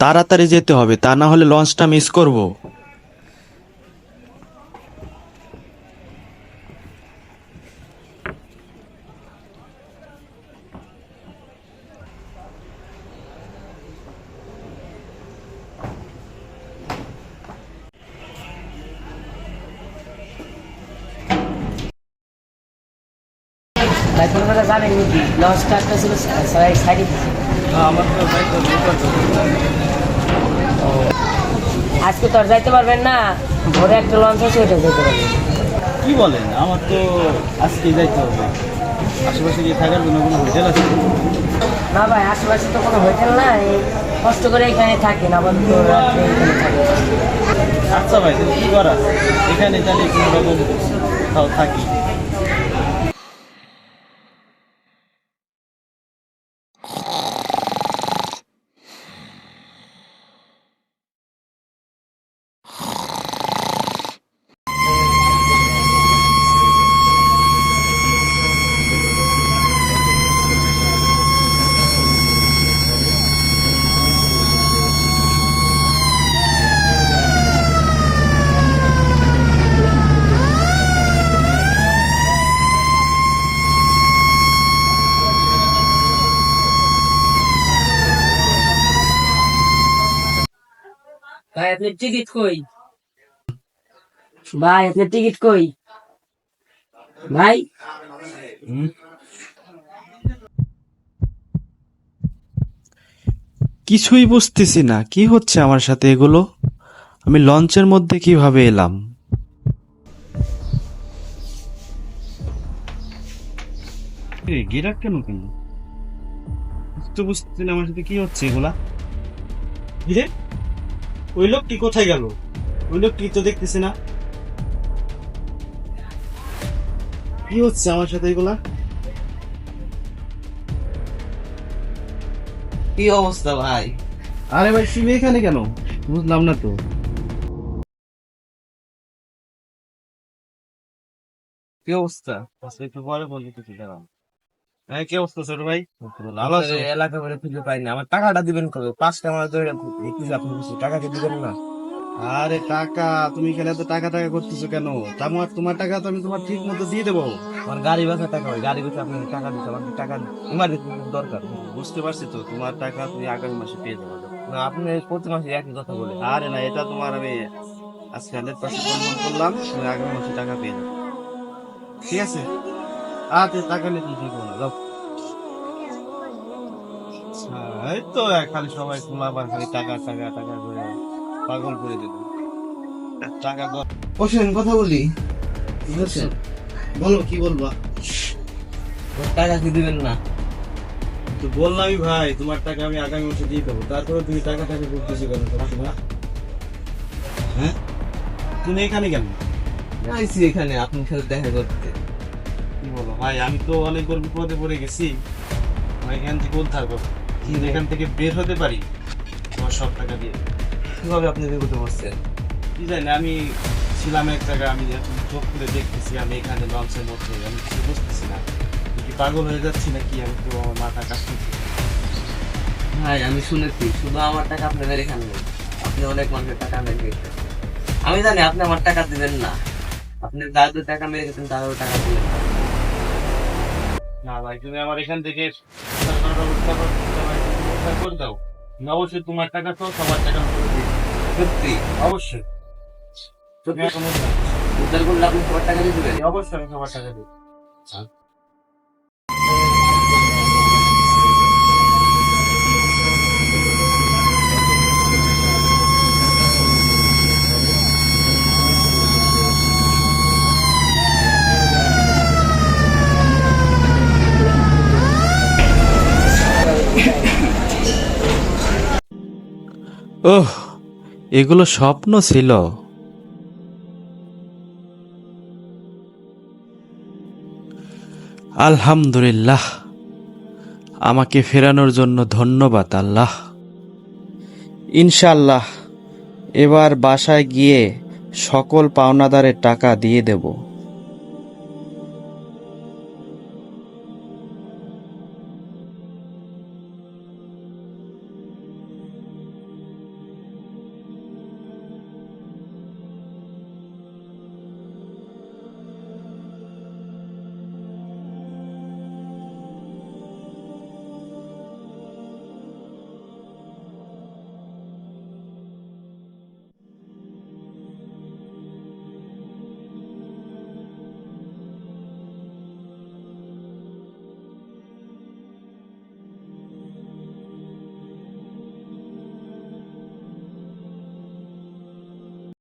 তাড়াতাড়ি যেতে হবে, তা না হলে লঞ্চটা মিস করব। ভাই কথা জানেন নাকি লঞ্চ কাজটা ছিল আজকে তো আর যাইতে পারবেন না। ভোরে একটা লঞ্চ আছে ওইটা যেতে পারবেন। কি বলেন? আমার তো আজকে যাইতে হবে। আশেপাশে গিয়ে থাকার জন্য কোনো হোটেল আছে? না ভাই আশেপাশে তো কোনো হোটেল নাই। কষ্ট করে এখানে থাকেন আবার তো রাত্রে এখানে থাকেন আচ্ছা ভাই কি করা? এখানে তাহলে কোনো রকম থাকি। ভাই আপনার টিকিট কই? ভাই আপনার টিকিট কই? ভাই? কিছুই বুঝতেছি না কি হচ্ছে আমার সাথে এগুলো? আমি লঞ্চের মধ্যে কীভাবে এলাম? গিরাক কেন কেন? তো বুঝতে না আমার সাথে কি হচ্ছে এগুলা? ওই লোকটি কোথায় গেল? ওই লোকটি তো দেখতেছি না। কি হচ্ছে আমার সাথে এগুলা? কি অবস্থা ভাই? আরে ভাই শিব এখানে কেন? বুঝলাম না তো। কি অবস্থা? আচ্ছা একটু পরে বলবি কিছু কি অবস্থা ছোট ভাই? ভালো। আছো? এলাকা করে খুঁজে পাইনি। আমার টাকাটা দিবেন কবে? পাঁচটা আমার আপনি টাকা কি দিবেন না? আরে টাকা তুমি এখানে এত টাকা টাকা করতেছো কেন? তোমার তোমার টাকা তো আমি তোমার ঠিক মতো দিয়ে দেবো। আমার গাড়ি বাসা টাকা হয়। গাড়ি বাসা আপনি টাকা দিতে আমার টাকা ইমার্জেন্সি দরকার। বুঝতে পারছি তো তোমার টাকা তুমি আগামী মাসে পেয়ে যাবে। না আপনি প্রতি মাসে একই কথা বলে আরে না এটা তোমার আমি আজকে হান্ড্রেড পার্সেন্ট করলাম। তুমি আগামী মাসে টাকা পেয়ে যাবে। ঠিক আছে? আচ্ছা টাকা নিয়ে তুমি ঠিক না আচ্ছা, এই তো খালি সবাই আবার খালি টাকা টাকা টাকা করে পাগল করে দিল টাকা বসেন কথা বলি। বুঝছেন বলো কি বলবা? টাকা কি দিবেন না? তো বললামই ভাই তোমার টাকা আমি আগামী মাসে দিয়ে দেবো। তারপরে তুমি টাকা টাকা করতেছো কেন না হ্যাঁ? তুমি এখানে কেন? আইসি এখানে আপনার সাথে দেখা করতে। কি বলো? ভাই আমি তো অনেক বড় বিপদে পড়ে গেছি। আমি এখান থেকে উদ্ধার কিন্তু এখান থেকে বের হতে পারি। তোমার সব টাকা দিয়ে। কীভাবে আপনি বিপদে বসছেন কি জানি আমি ছিলাম এক জায়গায় আমি এখন চোখ খুলে দেখতেছি আমি এখানে লঞ্চের মধ্যে আমি কিছু বুঝতেছি না। কি পাগল হয়ে যাচ্ছি নাকি? আমি তো আমার মাথা কাজ করছি ভাই আমি শুনেছি শুধু আমার টাকা আপনাদের এখানে নেই। আপনি অনেক মানুষের টাকা মেরে গেছেন আমি জানি আপনি আমার টাকা দিবেন না। আপনি যাদের টাকা মেরে গেছেন তাদেরও টাকা দিবেন না। না ভাই তুমি আমার এখান থেকে করো, দাও। অবশ্যই তোমার টাকা তো সবার টাকা। সত্যি? অবশ্যই। উদ্ধার করলে আপনি সবার টাকা দিয়ে দেবেন? অবশ্যই আমি সবার টাকা দিই ওহ, এগুলো স্বপ্ন ছিল। আলহামদুলিল্লাহ, আমাকে ফেরানোর জন্য ধন্যবাদ আল্লাহ। ইনশাল্লাহ এবার বাসায় গিয়ে সকল পাওনাদারের টাকা দিয়ে দেব।